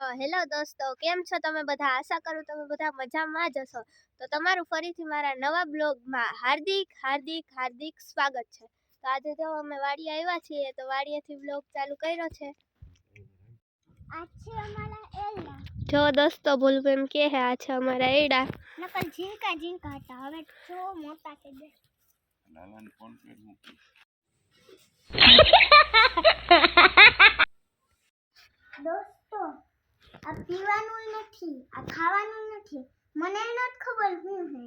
Hello દોસ્તો કેમ છો તમે બધા? આશા કરું તમે બધા મજામાં જ હશો. તો તમારું ફરીથી મારા નવા બ્લોગમાં હાર્દિક હાર્દિક હાર્દિક સ્વાગત છે. તો આજે જો અમે વાડી આવ્યા છીએ તો વાડીએથી બ્લોગ ચાલુ કર્યો છે. જો દોસ્તો ભૂલ એમ કે હે આ છે અમારા એડા નકલ ઝીંકા ઝીંકા હતા. હવે જો મોટા થઈ ગયા. દોસ્તો આ પીવાનું નથી આ ખાવાનું નથી મને નથી ખબર હું હે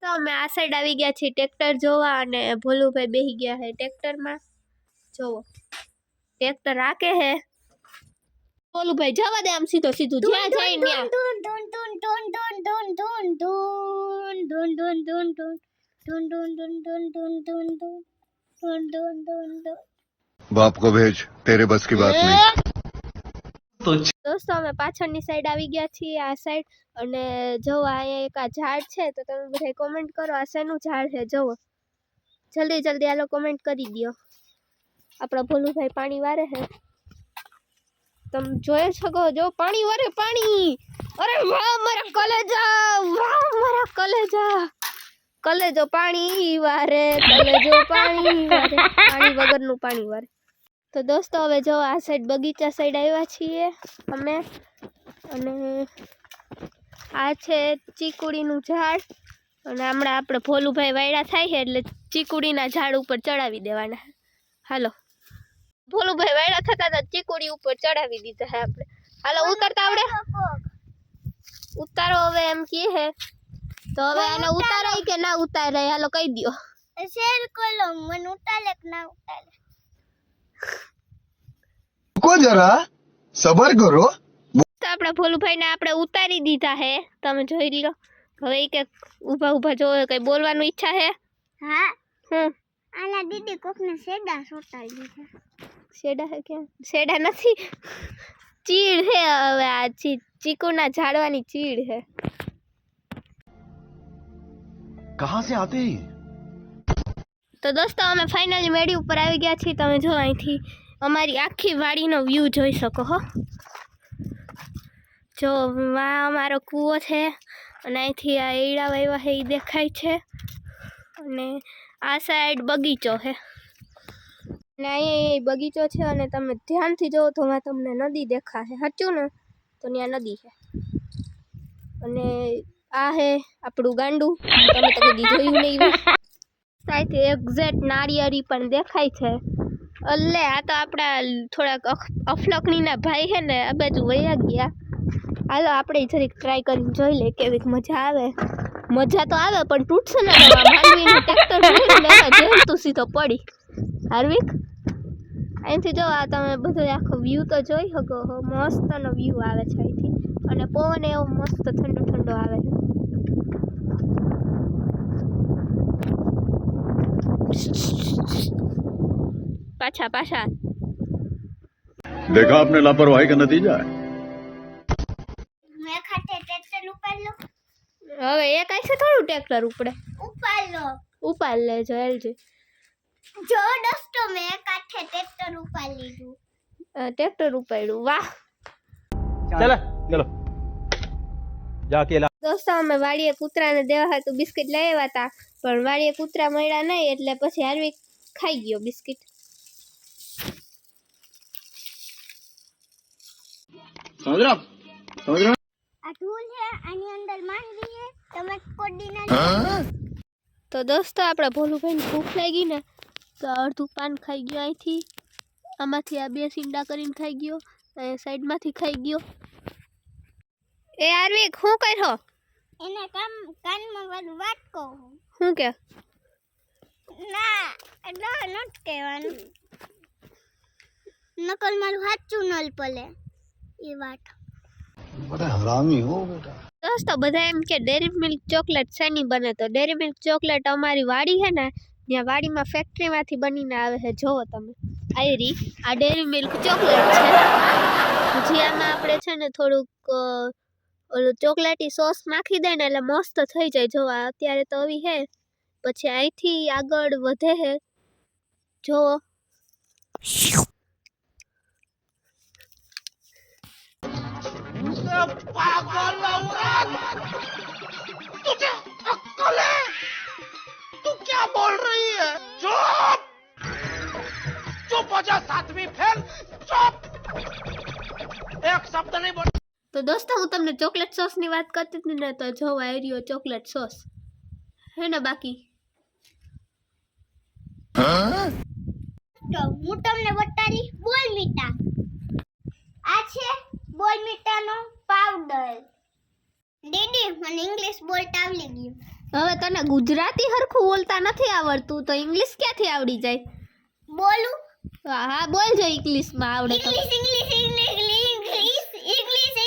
તો અમે આ સાઈડ આવી ગયા છીએ ટ્રેક્ટર જોવા અને ભોલુભાઈ બેહી ગયા છે ટ્રેક્ટરમાં જોવો ટ્રેક્ટર રાખે હે ભોલુભાઈ જવા દે આમ સીધો સીધું જ્યાં જાય ત્યાં ધૂન ધૂન ધૂન ધૂન ધૂન ધૂન ધૂન ધૂન ધૂન ધૂન ધૂન ધૂન ધૂન ધૂન ધૂન ધૂન ધૂન ધૂન ધૂન ધૂન ધૂન ધૂન बाप को भेज तेरे बस की बात नहीं દોસ્તો અમે પાછળની સાઈડ આવી ગયા છીએ આ સાઈડ અને જો અહીંયા એક આ ઝાડ છે તો તમે બધા કોમેન્ટ કરો આ શેનું ઝાડ છે જુઓ જલ્દી જલ્દી આલો કોમેન્ટ કરી દો આપણા ભોલુભાઈ પાણી વારે છે તમે જોઈ શકો જો પાણી વારે પાણી અરે વાહ મારા કલેજા વાહ મારા કલેજા કલેજો પાણી વારે કલેજો પાણી વારે, પાણી વગરનું પાણી વારે. તો દોસ્તો, હવે જો આ સાઈડ બગીચા સાઈડ આવ્યા છીએ અમે. અને આ છે ચીકુડીનું ઝાડ. અને હમણાં આપણે ભોલુભાઈ વાયડા થાય છે એટલે ચીકુડીના ઝાડ ઉપર ચડાવી દેવાના. હાલો. ભોલુભાઈ વાયડા થતા હતા, ચીકુડી ઉપર ચડાવી દીધા છે આપણે. હાલો, ઉતરતા આવડે? ઉતારો હવે એમ કે છે. તો હવે આને ઉતારાય કે ના ઉતારાય? હાલો કહી દો શેર કોલો મને ઉતારે કે ના ઉતારે? કો જરા સબર કરો. તો આપણા ભોલુભાઈને આપણે ઉતારી દીધા હે. તમે જોઈ લો. હવે કે ઊભા ઊભા જોવે કઈ બોલવાનું ઈચ્છા હે? હા. હમ. આલા દીદી કોકને શેડા સોટાડી દીધા. શેડા હે કે? શેડા નથી. ચીડ હે હવે આ ચીકુના ઝાડવાની ચીડ હે. कहाँ से आते हैं તો દોસ્તો અમે ફાઇનલી મેડી ઉપર આવી ગયા છીએ તમે જો અહીંથી અમારી આખી વાડીનો વ્યૂ જોઈ શકો હો જો આ અમારો કૂવો છે અને અહીંથી આ એડા વાવ્યા છે એ દેખાય છે અને આ સાઈડ બગીચો છે અને અહીંયા એ બગીચો છે અને તમે ધ્યાનથી જુઓ તો માં તમને નદી દેખાશે સાચું ને તો ત્યાં નદી છે અને આ હે આપણું ગાંડું. તમે તો કદી જોયું નહીં. સાઈથી એક્ઝેક્ટ નારિયેરી પણ દેખાય છે. અલ્લે, આ તો આપણા થોડાક અફલકણીના ભાઈ છે ને, આ બાજુ વયા ગયા. હાલો, આપણે જરીક ટ્રાય કરીને જોઈ લે કેવીક મજા આવે. મજા તો આવે, પણ તૂટશે ને માંડવીનું ટ્રેક્ટર જેમ તું સીધો પડી. હાર્વિક? અહીંથી જો, આ તમે બધો આખો વ્યૂ તો જોઈ શકો મસ્તનો વ્યૂ આવે છે અહીંથી. અને પવન એવો મસ્ત ઠંડો ઠંડો આવે છે. પાછા પાછા देखा आपने लापरवाही का नतीजा है મેં ખાતે ટ્રેક્ટર ઉપાડ લો હવે એક આખે થોડું ટ્રેક્ટર ઉપડે ઉપાડ લો ઉપાડ લેજો એલજી જો દોસ્તો મેં કાઠે ટ્રેક્ટર ઉપાડ લીધું ટ્રેક્ટર ઉપાડ્યું વાહ चला चलो જા કેલા દોસ્તો અમે વાડીએ કૂતરાને દેવા હતું બિસ્કિટ લઈ આવ્યા હતા પણ વાડીએ કૂતરા મળ્યા નહીં એટલે પછી હાર્વિક ખાઈ ગયો બિસ્કિટ. સમજ્રા આની અંદર માંડવી તમે તો દોસ્તો આપણે ભોલુભાઈને ભૂખ લાગી ને તો અડધું પાન ખાઈ ગયો અહીંથી. આમાંથી આ બે સીંડા કરીને ખાઈ ગયો સાઈડમાંથી ખાઈ ગયો. એ આર્વિક શું કરો એને કામ કાનમાં વાળું વાત કહું શું કે? ના એટલે નટ કહેવાનું. નકલ મારું સાચું નલ પલે એ વાત. બધા હરામી હો બેટા. દોસ્તો બધા એમ કે ડેરી મિલ્ક ચોકલેટ શેની બને? તો ડેરી મિલ્ક ચોકલેટ અમારી વાડી છે ને ત્યાં વાડીમાં ફેક્ટરીમાંથી બનીને આવે છે. જોવો તમે. આયરી આ ડેરી મિલ્ક ચોકલેટ છે. જે આમાં આપણે છે ને થોડુંક ઓલું ચોકલેટી સોસ નાખી દે ને એટલે મસ્ત થઈ જાય જો અત્યારે તો આવી હે. પછી અહીંથી આગળ વધે હે. જો. તો દોસ્તો હું તમને ચોકલેટ સોસની વાત કરતી હતી ને તો જોવા એરિયો ચોકલેટ સોસ. હે ને બાકી? તો હું તમને બતાડી બોલ મીઠા. આ છે બોલ મીઠાનો પાવડર. દીદી મને ઇંગ્લિશ બોલતા આવડી ગયું. હવે તને ગુજરાતી હરખું બોલતા નથી આવડતું તો ઇંગ્લિશ ક્યાંથી આવડી જાય? બોલું? હા બોલજો ઇંગ્લિશમાં આવડે તો. English English English English English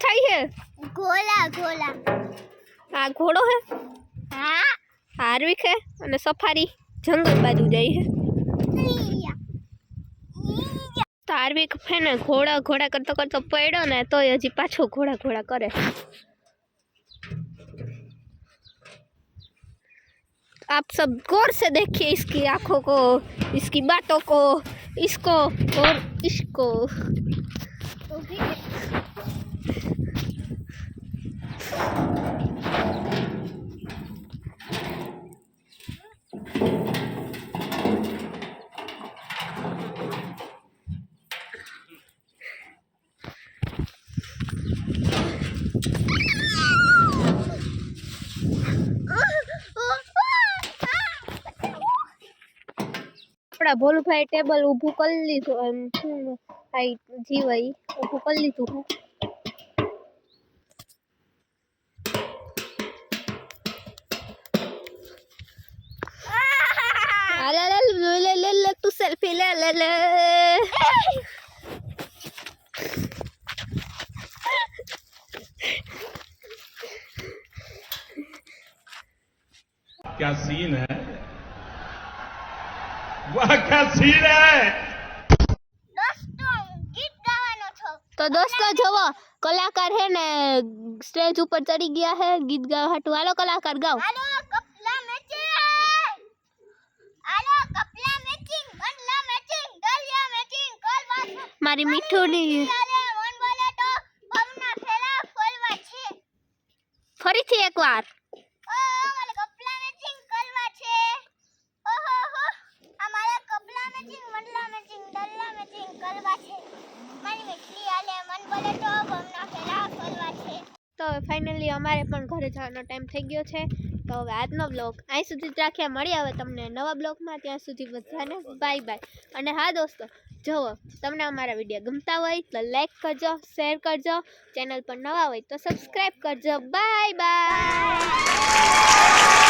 શું થાય છે ગોલા ગોલા આ ઘોડો હે હા હાર્વિક હે અને સફારી જંગલ બાજુ જાય છે ઈયા. તો હાર્વિક હે ને ઘોડા ઘોડા કરતો કરતો પડ્યો ને તોય હજી પાછો ઘોડા ઘોડા કરે आप सब गौर से देखिए इसकी आंखों को इसकी बातों को इसको और इसको ઊભી આપણા ભોલુભાઈ ટેબલ ઊભું કરી લીધું એમ શું હાઈ જીવાય ઊભું કરી લીધું હે આ લે લે લે લે લે લે તું સેલ્ફી લે લે લે क्या सीन है તો દોસ્તો જોવો કલાકાર હે ને સ્ટેજ ઉપર ચડી ગયા હે ગીત ગાવા હાટુ. હાલો કલાકાર ગાઓ. મારી કપલા ફરીથી આલો કપલા મેચિંગ બંડલા મેચિંગ દલિયા મેચિંગ કલવા મારી મીઠુની અરે મન બોલે તો પગના ફેરા ખોલવા છે ફરીથી એકવાર ઓ મારે કપલા મેચિંગ કરવા છે ઓહો હો અમારે કપલા મેચિંગ મંડલા મેચિંગ દલ્લા મેચિંગ કરવા છે મારી મીઠલી આલે મન બોલે તો પગના ફેરા ખોલવા તો ફાઇનલી અમારે પણ ઘરે જવાનો ટાઈમ થઈ ગયો છે. તો હવે આજનો બ્લોગ અહીં સુધી જ રાખ્યા મળી આવે તમને નવા બ્લોગમાં ત્યાં સુધી બધાને બાય બાય અને હા દોસ્તો, જુઓ, તમને અમારા વીડિયો ગમતા હોય તો લાઈક કરજો શેર કરજો. ચેનલ પર નવા હોય તો સબસ્ક્રાઈબ કરજો. Bye bye